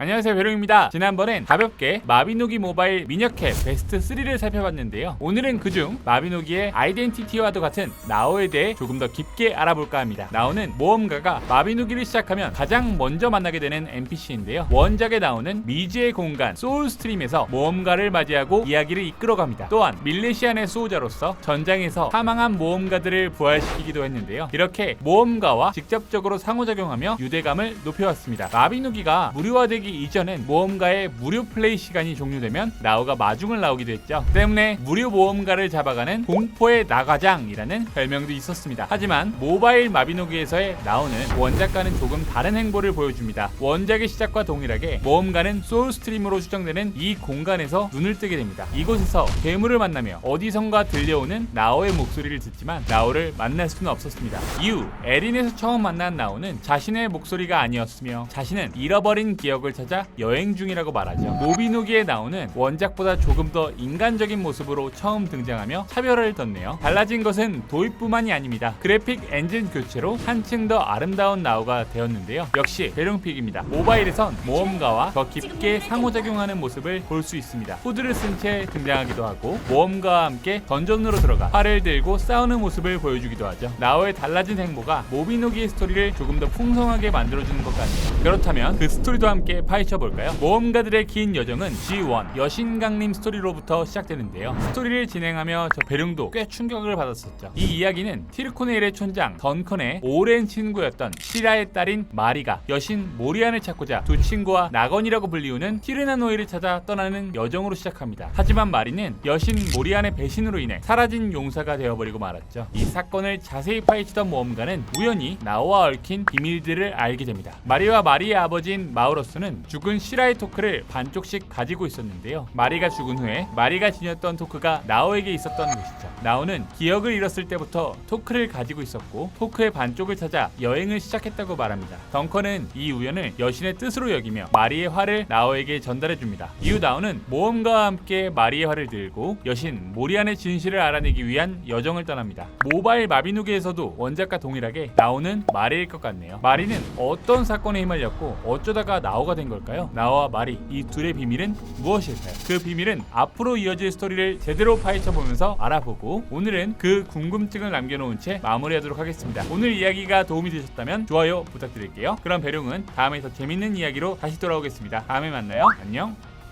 안녕하세요 배롱입니다. 지난번엔 가볍게 마비노기 모바일 미녀캡 베스트 3를 살펴봤는데요. 오늘은 그중 마비노기의 아이덴티티와도 같은 나오에 대해 조금 더 깊게 알아볼까 합니다. 나오는 모험가가 마비노기를 시작하면 가장 먼저 만나게 되는 NPC인데요. 원작에 나오는 미지의 공간 소울스트림에서 모험가를 맞이하고 이야기를 이끌어갑니다. 또한 밀레시안의 수호자로서 전장에서 사망한 모험가들을 부활시키기도 했는데요. 이렇게 모험가와 직접적으로 상호작용하며 유대감을 높여왔습니다. 마비노기가 무료화되기 이전엔 모험가의 무료 플레이 시간이 종료되면 나우가 마중을 나오기도 했죠. 때문에 무료 모험가를 잡아가는 공포의 나가장이라는 별명도 있었습니다. 하지만 모바일 마비노기에서의 나오는 원작과는 조금 다른 행보를 보여줍니다. 원작의 시작과 동일하게 모험가는 소울 스트림으로 추정되는 이 공간에서 눈을 뜨게 됩니다. 이곳에서 괴물을 만나며 어디선가 들려오는 나오의 목소리를 듣지만 나오를 만날 수는 없었습니다. 이후 에린에서 처음 만난 나오는 자신의 목소리가 아니었으며 자신은 잃어버린 기억을 찾아 여행 중이라고 말하죠. 모비노기에 나오는 원작보다 조금 더 인간적인 모습으로 처음 등장하며 차별을 뒀네요. 달라진 것은 도입뿐만이 아닙니다. 그래픽 엔진 교체로 한층 더 아름다운 나우가 되었는데요. 역시 대룡픽입니다. 모바일에선 모험가와 더 깊게 상호작용하는 모습을 볼 수 있습니다. 후드를 쓴 채 등장하기도 하고 모험가와 함께 던전으로 들어가 활을 들고 싸우는 모습을 보여주기도 하죠. 나우의 달라진 행보가 모비노기의 스토리를 조금 더 풍성하게 만들어주는 것 같네요. 그렇다면 그 스토리도 함께 파헤쳐 볼까요? 모험가들의 긴 여정은 G1 여신 강림 스토리로부터 시작되는데요. 스토리를 진행하며 저 배룡도 꽤 충격을 받았었죠. 이 이야기는 티르코네일의 촌장 던컨의 오랜 친구였던 시라의 딸인 마리가 여신 모리안을 찾고자 두 친구와 나건이라고 불리우는 티르나노이를 찾아 떠나는 여정으로 시작합니다. 하지만 마리는 여신 모리안의 배신으로 인해 사라진 용사가 되어버리고 말았죠. 이 사건을 자세히 파헤치던 모험가는 우연히 나와 얽힌 비밀들을 알게 됩니다. 마리와 마리의 아버지인 마우러스는 죽은 시라의 토크를 반쪽씩 가지고 있었는데요. 마리가 죽은 후에 마리가 지녔던 토크가 나오에게 있었던 것이죠. 나오는 기억을 잃었을 때부터 토크를 가지고 있었고 토크의 반쪽을 찾아 여행을 시작했다고 말합니다. 덩컨은 이 우연을 여신의 뜻으로 여기며 마리의 활을 나오에게 전달해 줍니다. 이후 나오는 모험가와 함께 마리의 활을 들고 여신 모리안의 진실을 알아내기 위한 여정을 떠납니다. 모바일 마비누기에서도 원작과 동일하게 나오는 마리일 것 같네요. 마리는 어떤 사건에 휘말렸고 어쩌다가 나오가 된 걸까요? 나와 마리 이 둘의 비밀은 무엇일까요? 그 비밀은 앞으로 이어질 스토리를 제대로 파헤쳐 보면서 알아보고 오늘은 그 궁금증을 남겨놓은 채 마무리하도록 하겠습니다. 오늘 이야기가 도움이 되셨다면 좋아요 부탁드릴게요. 그럼 배룡은 다음에 더 재밌는 이야기로 다시 돌아오겠습니다. 다음에 만나요. 안녕.